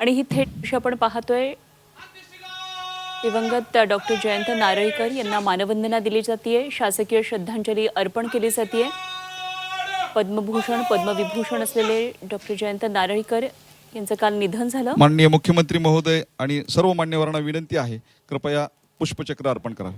आणि ही थेट दृश्य आपण पाहतोय. दिवंगत डॉक्टर जयंत नारळीकर यांना मानवंदना दिली जाते शासकीय श्रद्धांजली अर्पण केली जाते पद्मभूषण पद्मविभूषण असलेले डॉक्टर जयंत नारळीकर यांचं काल निधन झालं. माननीय मुख्यमंत्री महोदय आणि सर्व मान्यवरांना विनंती आहे कृपया पुष्पचक्र अर्पण करावे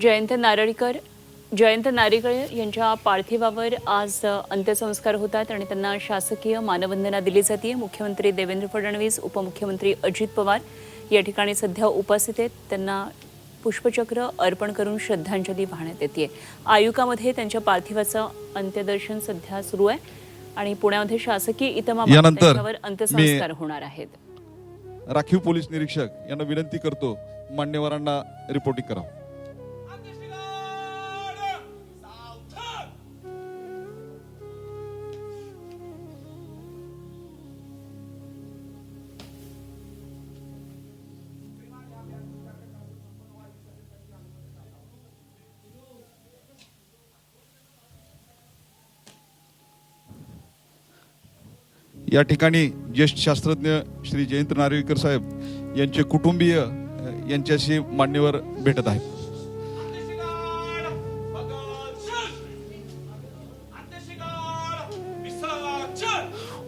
जयंत नारळीकर. जयंत नारळीकर यांच्या पार्थिवावर आज अंत्यसंस्कार होतात आणि त्यांना शासकीय मानवंदना दिली जाते. मुख्यमंत्री देवेंद्र फडणवीस उपमुख्यमंत्री अजित पवार या ठिकाणी सध्या उपस्थित आहेत. त्यांना पुष्पचक्र अर्पण करून श्रद्धांजली वाहण्यात येते. आयुकामध्ये त्यांच्या पार्थिवाचं अंत्यदर्शन सध्या सुरू आहे आणि पुण्यामध्ये शासकीय मी- अंत्यसंस्कार होणार आहेत. राखीव पोलीस निरीक्षक यांना विनंती करतो. मान्यवरांना रिपोर्टिंग करावं. या ठिकाणी ज्येष्ठ शास्त्रज्ञ श्री जयंत नार्वेकर साहेब यांचे कुटुंबीय यांच्याशी मान्यवर भेटत आहेत.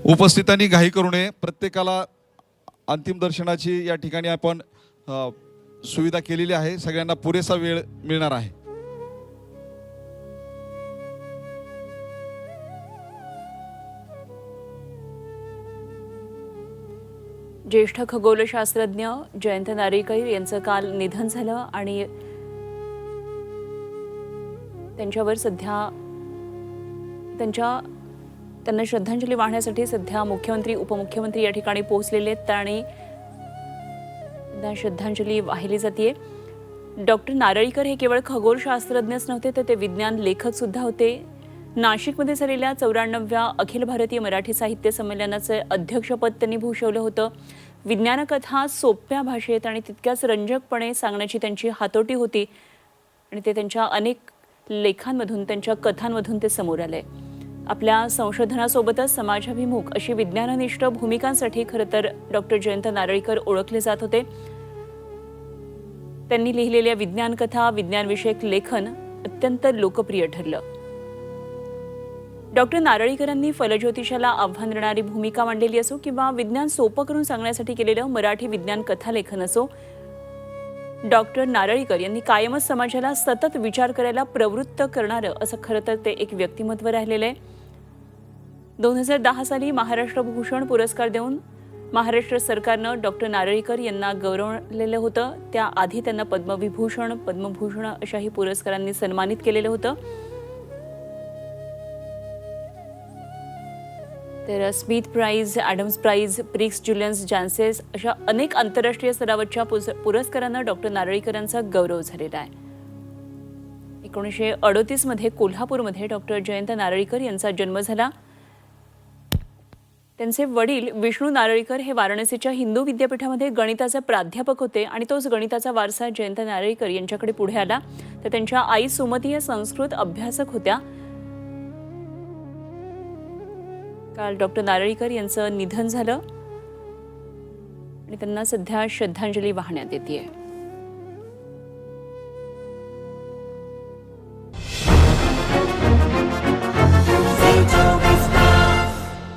उपस्थितांनी घाई करू नये. प्रत्येकाला अंतिम दर्शनाची या ठिकाणी आपण सुविधा केलेली आहे. सगळ्यांना पुरेसा वेळ मिळणार आहे. ज्येष्ठ खगोलशास्त्रज्ञ जयंत नारेकर यांचं काल निधन झालं आणि त्यांच्यावर सध्या त्यांच्या त्यांना श्रद्धांजली वाहण्यासाठी सध्या मुख्यमंत्री उपमुख्यमंत्री या ठिकाणी पोहोचलेले आहेत आणि त्यांना श्रद्धांजली वाहिली जाते. डॉक्टर नारळीकर हे केवळ खगोलशास्त्रज्ञच नव्हते तर ते विज्ञान लेखक सुद्धा होते. नाशिकमध्ये झालेल्या चौऱ्याण्णव्या अखिल भारतीय मराठी साहित्य संमेलनाचं अध्यक्षपद त्यांनी भूषवलं होतं. विज्ञानकथा सोप्या भाषेत आणि तितक्याच रंजकपणे सांगण्याची त्यांची हातोटी होती आणि ते त्यांच्या अनेक लेखांमधून त्यांच्या कथांमधून ते समोर आले. आपल्या संशोधनासोबतच समाजाभिमुख अशी विज्ञाननिष्ठ भूमिकांसाठी खरं तर डॉक्टर जयंत नारळीकर ओळखले जात होते. त्यांनी लिहिलेल्या विज्ञानकथा विज्ञानविषयक लेखन अत्यंत लोकप्रिय ठरलं. डॉक्टर नारळीकरांनी फलज्योतिषाला आव्हान देणारी भूमिका मांडलेली असो किंवा विज्ञान सोपं करून सांगण्यासाठी केलेलं मराठी विज्ञान कथालेखन असो डॉक्टर नारळीकर यांनी कायमच समाजाला सतत विचार करायला प्रवृत्त करणारं असं खरं तर ते एक व्यक्तिमत्व राहिलेलं आहे. दोन हजार दहा साली महाराष्ट्र भूषण पुरस्कार देऊन महाराष्ट्र सरकारनं डॉक्टर नारळीकर यांना गौरवलेलं होतं. त्याआधी त्यांना पद्मविभूषण पद्मभूषण अशाही पुरस्कारांनी सन्मानित केलेलं होतं. तर Smith prize Adams prize prix Jules Janssen अशा अनेक आंतरराष्ट्रीय स्तरावरच्या पुरस्कारांना डॉक्टर नारळीकरांचा गौरव झालेला आहे. एकोणीसशे अडोतीसमध्ये कोल्हापूरमध्ये डॉक्टर जयंत नारळीकर यांचा जन्म झाला. त्यांचे वडील विष्णू नारळीकर हे वाराणसीच्या हिंदू विद्यापीठामध्ये गणिताचे प्राध्यापक होते आणि तोच गणिताचा वारसा जयंत नारळीकर यांच्याकडे पुढे आला. तर त्यांच्या आई सुमती या संस्कृत अभ्यासक होत्या. काल डॉक्टर नारळीकर यांचं निधन झालं. आणि त्यांना सध्या श्रद्धांजली वाहण्यात येते आहे